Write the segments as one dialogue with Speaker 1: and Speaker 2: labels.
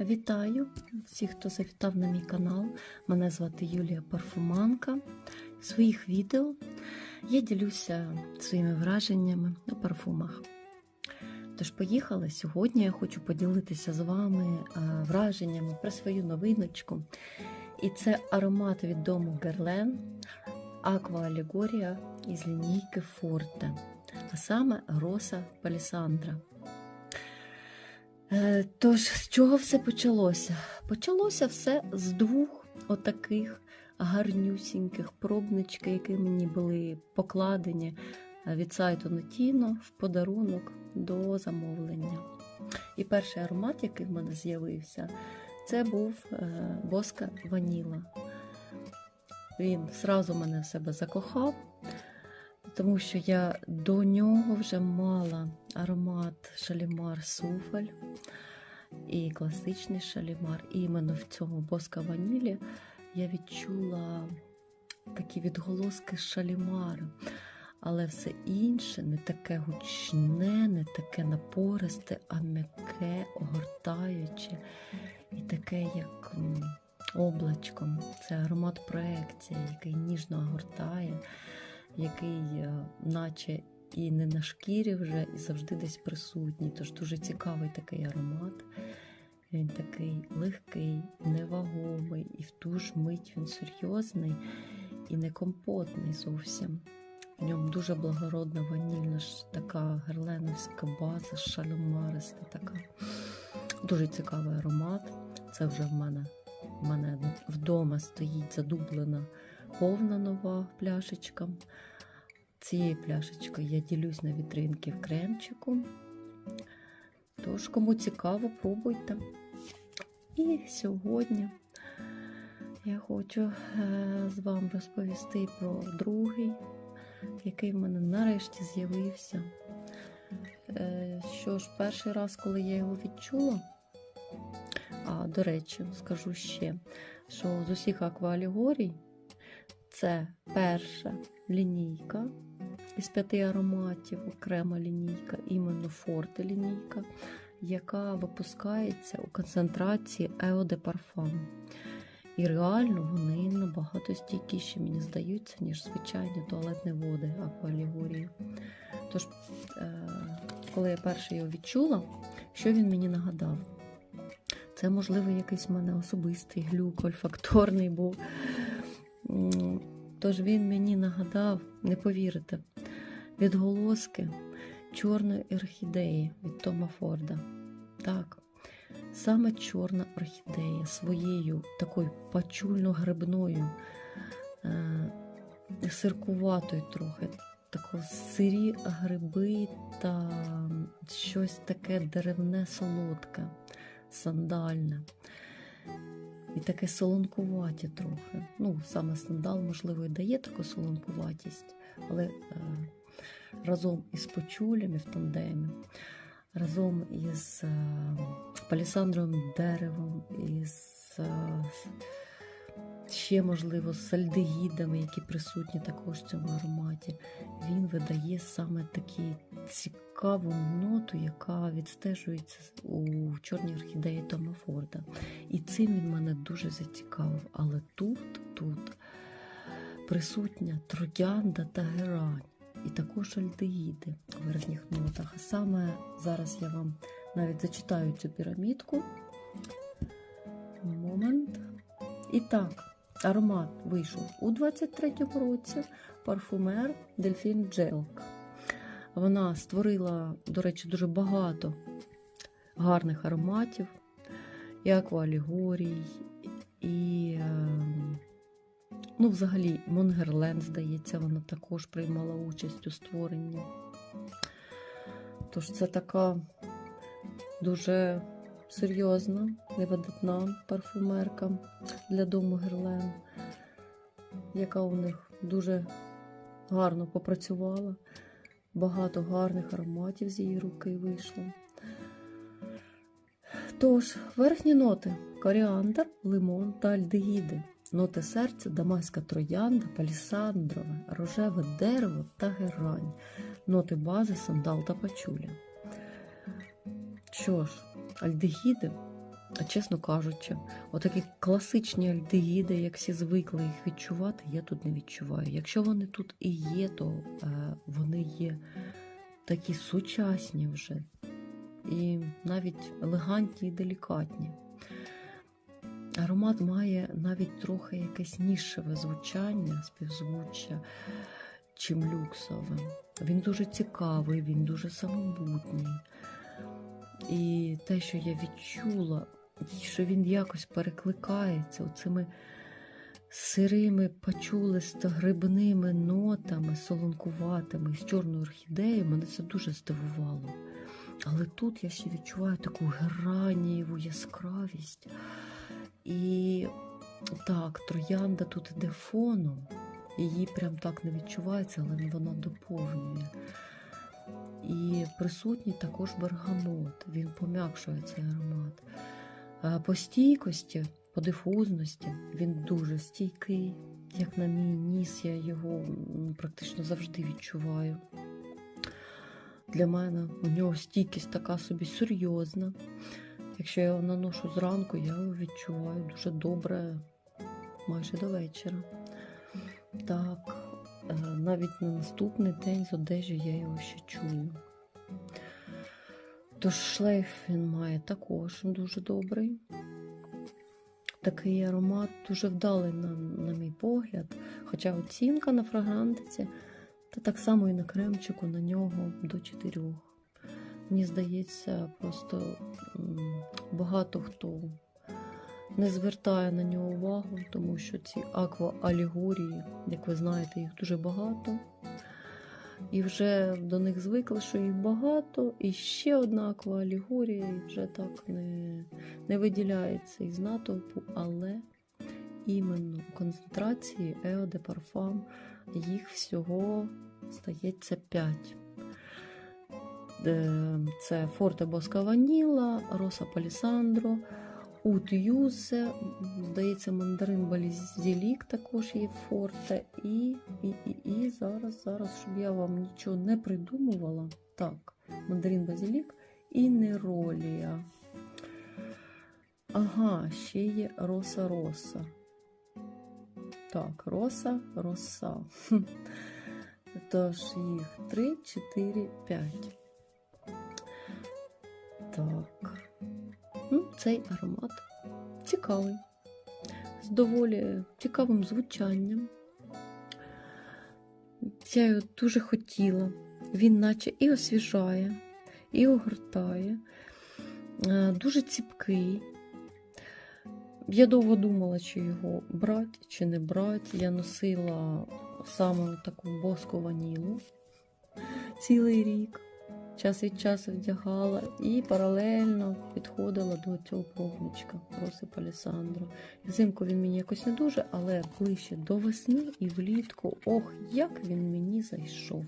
Speaker 1: Вітаю всіх, хто завітав на мій канал. Мене звати Юлія Парфуманка. В своїх відео я ділюся своїми враженнями у парфумах. Тож, поїхали. Сьогодні я хочу поділитися з вами е, враженнями про свою новиночку. І це аромат від дому Герлен Аква Алегорія із лінійки Форте, а саме Роса Палісандра. Е, Тож, з чого все почалося? Почалося все з двох отаких гарнюсіньких пробнички, які мені були покладені е, від сайту Notino в подарунок до замовлення. І перший аромат, який в мене з'явився, це був е, Боска Ваніла. Він зразу мене в себе закохав, тому що я до нього вже мала аромат Шалімар Суфель і класичний шалімар. І іменно в цьому боска ванілі я відчула такі відголоски шалімару. Але все інше не таке гучне, не таке напористе, а м'яке, огортаюче і таке, як м, облачком. Це аромат проекція, який ніжно огортає, який е, наче і не на шкірі вже, і завжди десь присутній. Тож дуже цікавий такий аромат. Він такий легкий, невагомий, і в ту ж мить він серйозний і не компотний зовсім. В ньому дуже благородна ванільна така герленовська база, шаломариста така. Дуже цікавий аромат. Це вже в мене, в мене вдома стоїть задублена повна нова пляшечка. Цією пляшечкою я ділюсь на вітринки в кремчику. Тож, кому цікаво, пробуйте. І сьогодні я хочу е, з вами розповісти про другий, який в мене нарешті з'явився. Е, Що ж, перший раз, коли я його відчула, а до речі, скажу ще, що з усіх аквалігорій це перша лінійка із п'яти ароматів, окрема лінійка, іменно форте лінійка, яка випускається у концентрації Eau de Parfum. І реально вони набагато стійкіші, мені здаються, ніж звичайні туалетні води аквалігорії. Тож, е, коли я перше його відчула, що він мені нагадав? Це, можливо, якийсь в мене особистий глюк ольфакторний був. Тож він мені нагадав, не повірите, відголоски чорної орхідеї від Тома Форда. Так, саме чорна орхідея своєю такою пачульно-грибною, е, сиркуватою трохи, тако сирі гриби та щось таке деревне солодке, сандальне. І таке солонкуваті трохи. Ну, саме сандал, можливо, і дає таку солонкуватість, але е, разом із почулями в тандемі, разом із е, палісандровим деревом, із е, ще, можливо, з сальдегідами, які присутні також в цьому ароматі, він видає саме таку цікаву ноту, яка відстежується у чорній орхідеї Тома Форда. І цим він мене дуже зацікавив. Але тут, тут присутня троянда та герань, і також альдеїди у верхніх нотах. А саме зараз я вам навіть зачитаю цю пірамідку. І так, аромат вийшов у 23-му році парфумер Дельфін Джелк. Вона створила, до речі, дуже багато гарних ароматів, і аквалігорій, і, е, ну, взагалі, Монгерлен, здається, вона також приймала участь у створенні. Тож це така дуже серйозна, невидатна парфумерка для дому Герлен, яка у них дуже гарно попрацювала. Багато гарних ароматів з її руки вийшло. Тож, верхні ноти коріандр, лимон та альдегіди. Ноти серця, дамаська троянда, палісандрове, рожеве дерево та герань. Ноти бази, сандал та пачуля. Що ж, альдегіди А чесно кажучи, отакі класичні альдегіди, як всі звикли їх відчувати, я тут не відчуваю. Якщо вони тут і є, то е, вони є такі сучасні вже, і навіть елегантні і делікатні. Аромат має навіть трохи якесь нішеве звучання, співзвуччя, чим люксове. Він дуже цікавий, він дуже самобутній. І те, що я відчула, що він якось перекликається оцими сирими, пачулисто-грибними нотами, солонкуватими з чорною орхідеєю, мене це дуже здивувало. Але тут я ще відчуваю таку геранієву яскравість. І так, троянда тут іде фоном, її прям так не відчувається, але вона доповнює. І присутній також бергамот, він пом'якшує цей аромат. По стійкості, по дифузності він дуже стійкий. Як на мій ніс, я його практично завжди відчуваю. Для мене у нього стійкість така собі серйозна. Якщо я його наношу зранку, я його відчуваю дуже добре майже до вечора. Так, е, навіть на наступний день з одежі я його ще чую. Тож шлейф він має також дуже добрий. Такий аромат дуже вдалий, на, на мій погляд. Хоча оцінка на фрагрантиці, та так само і на кремчику на нього до 4. Мені здається, просто багато хто не звертає на нього увагу, тому що ці аква-алегорії, як ви знаєте, їх дуже багато. І вже до них звикли, що їх багато, і ще одна аква-алегорія, і вже так не, не виділяється із натовпу, але іменно концентрації Ео де Парфам їх всього стається 5. Це Форте Боска Ваніла, Роса Палісандро, Ут Юзе, здається, мандарин Базілік також є Форте. І, і, і, і зараз, зараз, щоб я вам нічого не придумувала. Так, мандарин Базілік і Неролія. Ага, ще є Роса Роса. Так, Роса Роса. Тож їх 3, 4, 5. Так. Цей аромат цікавий, з доволі цікавим звучанням. Я його дуже хотіла. Він наче і освіжає, і огортає, Е, дуже ціпкий. Я довго думала, чи його брати, чи не брати. Я носила саме таку боску ванілу цілий рік час від часу вдягала і паралельно підходила до цього пробничка Роси палісандра. Взимку він мені якось не дуже, але ближче до весни і влітку, ох, як він мені зайшов.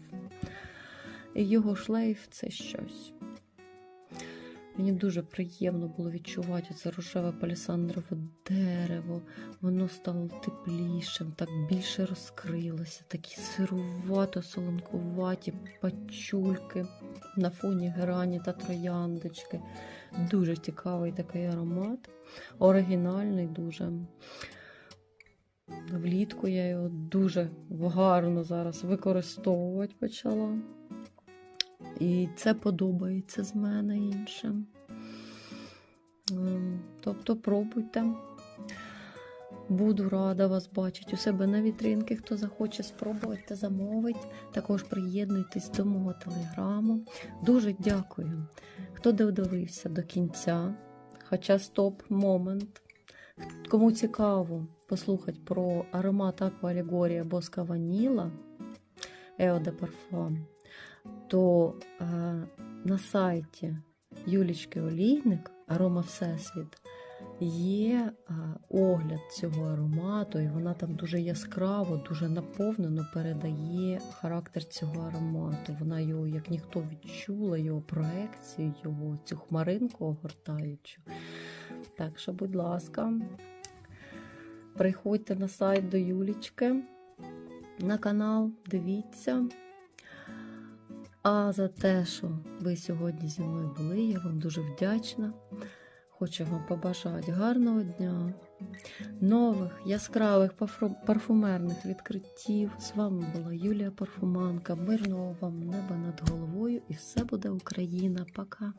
Speaker 1: Його шлейф це щось. Мені дуже приємно було відчувати це рожеве палісандрове дерево. Воно стало теплішим, так більше розкрилося, такі сирувато, солонкуваті пачульки на фоні герані та трояндочки. Дуже цікавий такий аромат, оригінальний дуже. Влітку я його дуже гарно зараз використовувати почала. І це подобається з мене іншим. Ем, Тобто пробуйте. Буду рада вас бачити у себе на вітринки. Хто захоче спробувати та замовить. Також приєднуйтесь до мого телеграму. Дуже дякую, хто додивився до кінця. Хоча стоп-момент. Кому цікаво послухати про аромат Аква Алегорія Боска Ваніла Ео де Парфам, то е, на сайті Юлічки Олійник Арома Всесвіт є е, огляд цього аромату, і вона там дуже яскраво, дуже наповнено передає характер цього аромату. Вона його, як ніхто відчула, його проекцію, його цю хмаринку огортаючу. Так що, будь ласка, приходьте на сайт до Юлічки, на канал, дивіться. А за те, що ви сьогодні зі мною були, я вам дуже вдячна. хочу вам побажати гарного дня, нових яскравих парфумерних відкриттів. З вами була Юлія Парфуманка. Мирного вам неба над головою і все буде Україна. Пока!